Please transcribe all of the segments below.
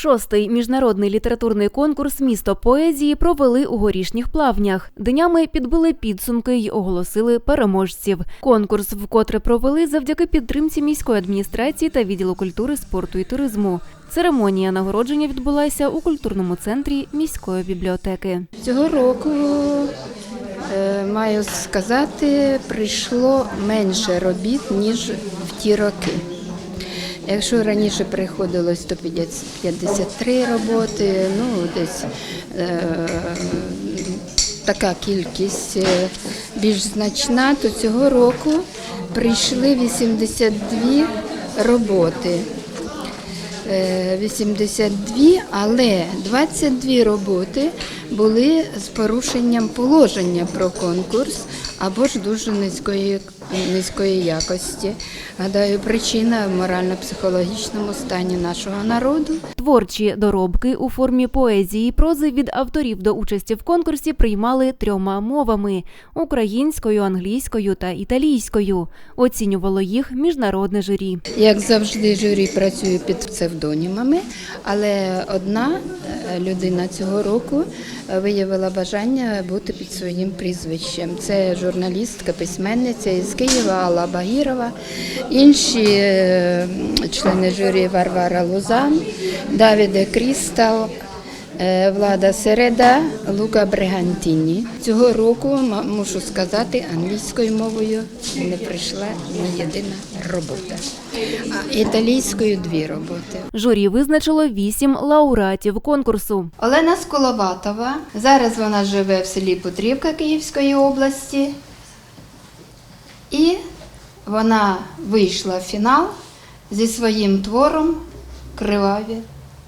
Шостий міжнародний літературний конкурс Місто поезії провели у горішніх плавнях. Днями підбили підсумки й оголосили переможців. Конкурс вкотре провели завдяки підтримці міської адміністрації та відділу культури, спорту і туризму. Церемонія нагородження відбулася у культурному центрі міської бібліотеки. Цього року, е, маю сказати, прийшло менше робіт, ніж в ті роки. Якщо раніше приходило 153 роботи, ну десь е, така кількість е, більш значна, то цього року прийшли 82 роботи. Е, 82, але 22 роботи були з порушенням положення про конкурс або ж дуже низької, низької якості. Гадаю, причина в морально-психологічному стані нашого народу. Творчі доробки у формі поезії і прози від авторів до участі в конкурсі приймали трьома мовами українською, англійською та італійською. Оцінювало їх міжнародне журі. Як завжди, журі працює під псевдонімами, але одна е, людина цього року е, виявила бажання бути під своїм прізвищем. Це журналістка, письменниця із Києва Алла Багірова. Інші е, члени журі Варвара Лузан, Давіде Крістал. е, Влада Середа, Лука Бригантіні. Цього року мушу сказати, англійською мовою не прийшла ні єдина робота, а італійською дві роботи. Журі визначило вісім лауреатів конкурсу. Олена Сколоватова. Зараз вона живе в селі Петрівка Київської області. І вона вийшла в фінал зі своїм твором Криваві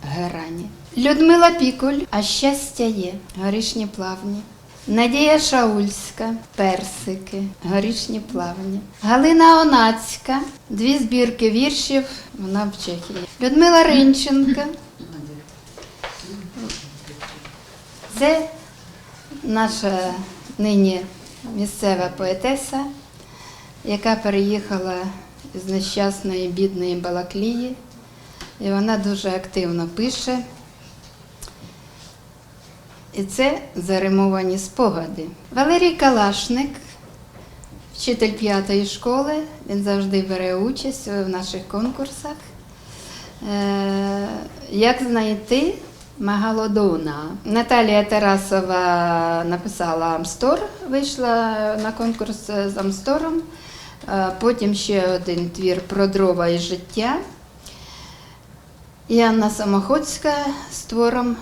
герані. Людмила Пікуль, а щастя є, горішні плавні. Надія Шаульська, персики, горішні плавні. Галина Онацька, дві збірки віршів, вона в Чехії. Людмила Ринченка, це наша нині місцева поетеса, яка переїхала з нещасної бідної Балаклії, і вона дуже активно пише. І це заримовані спогади. Валерій Калашник, вчитель п'ятої школи, він завжди бере участь в наших конкурсах. Е, Як знайти Магалодона? Наталія Тарасова написала Амстор, вийшла на конкурс з Амстором. Е, Потім ще один твір про дрова і життя. І Анна Самоходська з твором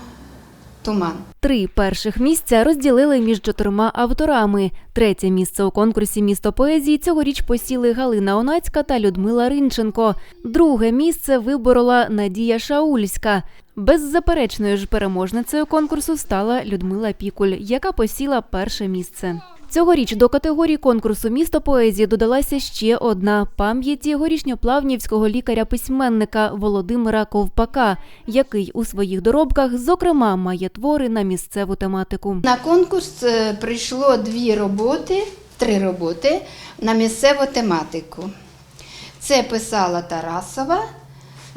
Туман. Три перших місця розділили між чотирма авторами. Третє місце у конкурсі Місто поезії цьогоріч посіли Галина Онацька та Людмила Ринченко. Друге місце виборола Надія Шаульська. Беззаперечною ж переможницею конкурсу стала Людмила Пікуль, яка посіла перше місце. Цьогоріч до категорії конкурсу Місто поезії додалася ще одна пам'яті горішньоплавнівського лікаря-письменника Володимира Ковпака, який у своїх доробках, зокрема, має твори на місцеву тематику. На конкурс е, прийшло дві роботи, три роботи на місцеву тематику. Це писала Тарасова,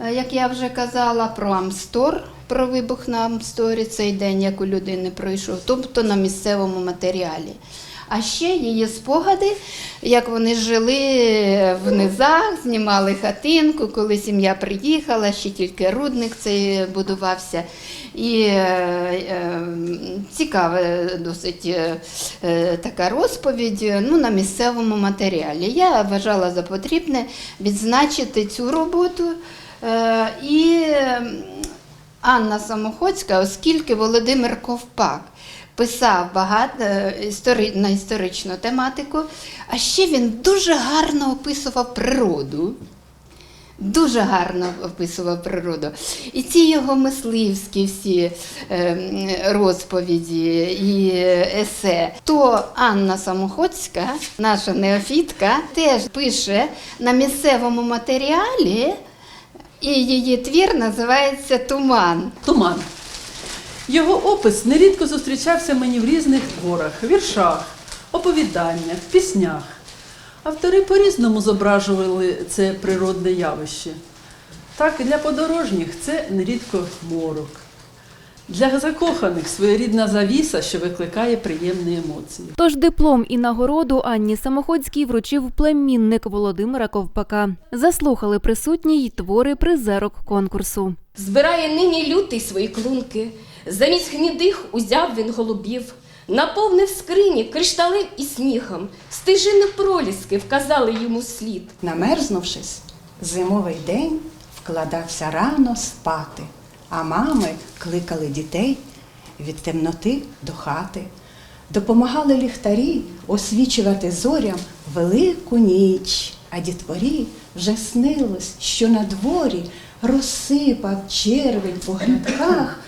е, як я вже казала, про Амстор, про вибух на Амсторі, цей день, як у людини пройшов, тобто на місцевому матеріалі. А ще її спогади, як вони жили в низах, знімали хатинку, коли сім'я приїхала, ще тільки рудник цей будувався. І е, е, цікава досить е, така розповідь ну, на місцевому матеріалі. Я вважала за потрібне відзначити цю роботу. Е, і Анна Самоходська, оскільки Володимир Ковпак писав багато е, істори- на історичну тематику, а ще він дуже гарно описував природу. Дуже гарно описував природу. І ці його мисливські всі е, розповіді і есе. То Анна Самоходська, наша неофітка, теж пише на місцевому матеріалі, і її твір називається Туман. Туман. Його опис нерідко зустрічався мені в різних творах, віршах, оповіданнях, піснях. Автори по-різному зображували це природне явище. Так, для подорожніх це нерідко морок. Для закоханих своєрідна завіса, що викликає приємні емоції. Тож диплом і нагороду Анні Самоходській вручив племінник Володимира Ковпака. Заслухали присутні й твори призерок конкурсу. Збирає нині лютий свої клунки, замість гнідих узяв він голубів, наповнив скрині кришталем і снігом, стежини проліски вказали йому слід. Намерзнувшись, зимовий день вкладався рано спати, а мами кликали дітей від темноти до хати. Допомагали ліхтарі освічувати зорям велику ніч, а дітворі вже снилось, що на дворі розсипав червень по грядках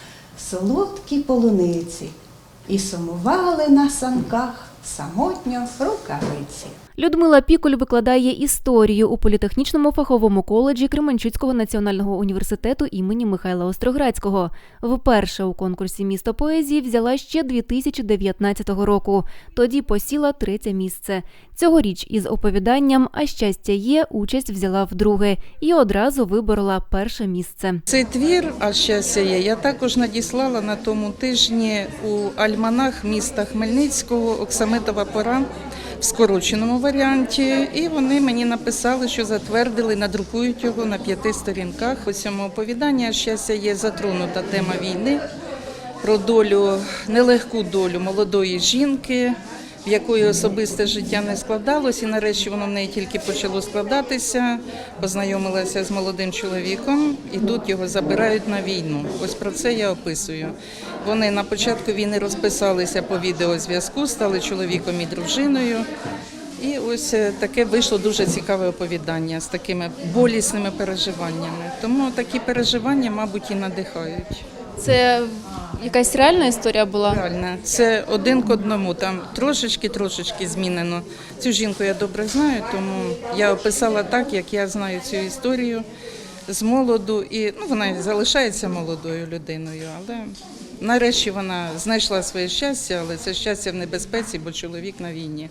солодкі полуниці, і сумували на санках самотньо рукавиці. Людмила Пікуль викладає історію у політехнічному фаховому коледжі Кременчуцького національного університету імені Михайла Остроградського. Вперше у конкурсі місто поезії взяла ще 2019 року. Тоді посіла третє місце. Цьогоріч із оповіданням А щастя є участь взяла вдруге і одразу виборола перше місце. Цей твір, а щастя є, я також надіслала на тому тижні у альманах міста Хмельницького Оксамитова пора в скороченому варіанті. І вони мені написали, що затвердили, надрукують його на п'яти сторінках. У цьому оповіданні щастя є затронута тема війни про долю, нелегку долю молодої жінки, в якої особисте життя не складалось, і нарешті воно в неї тільки почало складатися. Познайомилася з молодим чоловіком, і тут його забирають на війну. Ось про це я описую. Вони на початку війни розписалися по відеозв'язку, стали чоловіком і дружиною. І ось е, таке вийшло дуже цікаве оповідання з такими болісними переживаннями. Тому такі переживання, мабуть, і надихають. Це якась реальна історія була? Реально, це один к одному. Там трошечки, трошечки змінено. Цю жінку я добре знаю, тому я описала так, як я знаю цю історію з молоду. І ну, вона залишається молодою людиною, але нарешті вона знайшла своє щастя, але це щастя в небезпеці, бо чоловік на війні.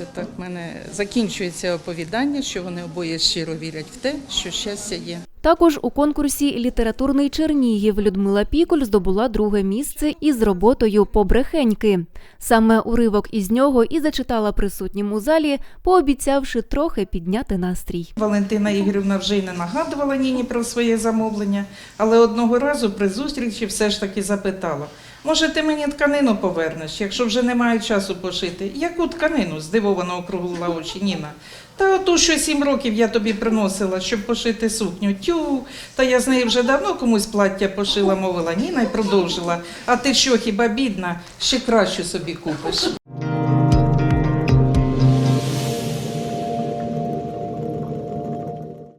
Ось так в мене закінчується оповідання, що вони обоє щиро вірять в те, що щастя є. Також у конкурсі Літературний Чернігів Людмила Пікуль здобула друге місце із роботою Побрехеньки. Саме уривок із нього і зачитала присутнім у залі, пообіцявши трохи підняти настрій. Валентина Ігорівна вже й не нагадувала Ніні про своє замовлення, але одного разу при зустрічі все ж таки запитала: може, ти мені тканину повернеш, якщо вже немає часу пошити? Яку тканину? здивовано округлила очі Ніна. Та ту, що сім років я тобі приносила, щоб пошити сукню. Тю, та я з неї вже давно комусь плаття пошила, мовила Ніна й продовжила. А ти що, хіба бідна? Ще кращу собі купиш.